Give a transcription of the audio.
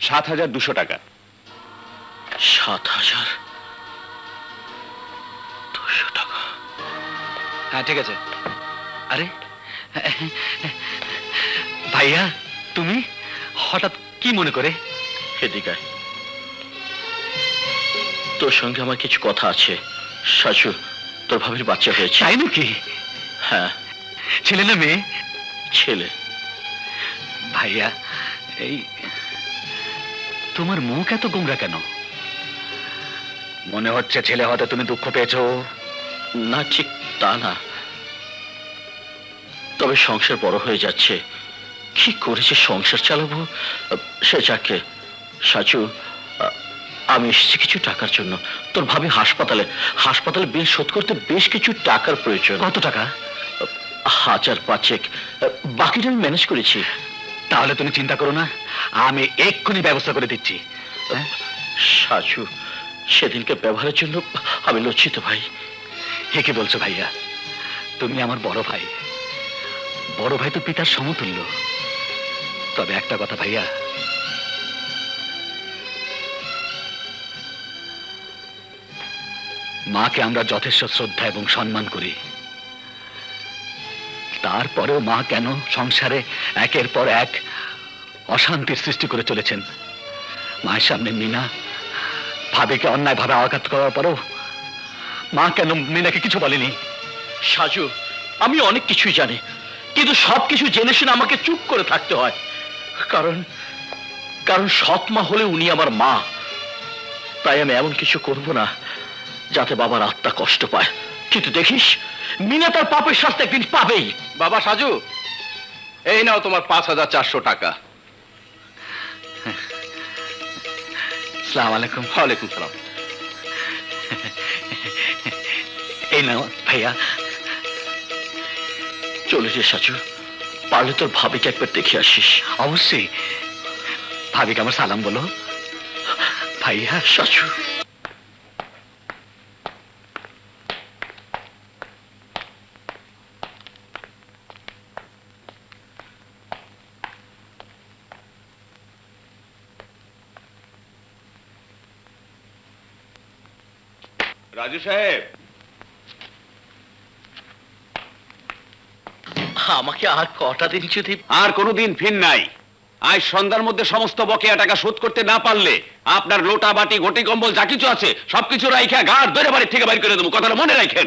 সাত হাজার দুশো টাকা। সাত হাজার? দুশো টাকা। হ্যাঁ ঠিক আছে। আরে ভাইয়া তুমি হঠাৎ কি মনে করে? এদিকে তোর সঙ্গে আমার কিছু কথা আছে। সাজু তোর ভাবির বাচ্চা হয়েছে। তাই নাকি? হ্যাঁ। ছেলে না মেয়ে? ছেলে। ভাইয়া এই তোমার মুখ এত গোমরা কেন? মনে হচ্ছে ছেলে হতে তুমি দুঃখ পেয়েছ। না ঠিক তা না। তবে সংসার বড় হয়ে যাচ্ছে। কি করেছে সংসার চালাবো? সে যাকে। সাচু আমি এসেছি কিছু টাকার জন্য। তোর ভাবি হাসপাতালে। হাসপাতালে বিল শোধ করতে বেশ কিছু টাকার প্রয়োজন। কত টাকা? হাজার পাঁচেক। বাকিটা আমি ম্যানেজ করেছি। তাহলে তুমি চিন্তা করো না আমি এক্ষুনি ব্যবস্থা করে দিচ্ছি। হ্যাঁ? সাজু সেদিনকে ব্যবহারের জন্য আমি লজ্জিত ভাই। হে কি বলছো ভাইয়া? তুমি আমার বড় ভাই। বড় ভাই তো পিতার সমতুল্য। তবে একটা কথা ভাইয়া। মাকে আমরা যথেষ্ট শ্রদ্ধা এবং সম্মান করি। তারপরেও মা কেন সংসারে একের পর এক অশান্তির সৃষ্টি করে চলেছেন? মায়ের সামনে মিনা ভাবিকে অন্যায়ভাবে আঘাত করার পরেও মা কেন মিনাকে কিছু বলেনি? সাজু, আমি অনেক কিছুই জানি, কিন্তু সব কিছু জেনে শুনে আমাকে চুপ করে থাকতে হয়। কারণ কারণ সৎ মা হলে উনি আমার মা। তাই আমি এমন কিছু করব না, যাতে বাবার আত্মা কষ্ট পায়। কিন্তু দেখিস মিনা তার পাপের শাস্তি একদিন পাবেই। বাবা সাজু এই নাও তোমার পাঁচ হাজার চারশো টাকা। সালাম আলাইকুম। ওয়ালাইকুম সালাম। এই নাও ভাইয়া। চলে যে সাজু পারলে তোর ভাবিকে একবার দেখে আসিস। অবশ্যই। ভাবিকে আমার সালাম বলো। ভাইয়া সাজু। রাজু সাহেব। আমাকে আর কটা দিন যদি আর কোনোদিন ফিন নাই। আজ সন্ধ্যার মধ্যে সমস্ত বকেয়া টাকা শোধ করতে না পারলে আপনার লোটা বাটি ঘটি কম্বল যা কিছু আছে সবকিছু রাইখা গাড় ধরে বাড়ির থেকে বাইর করে দেবো। কথাটা মনে রাখেন।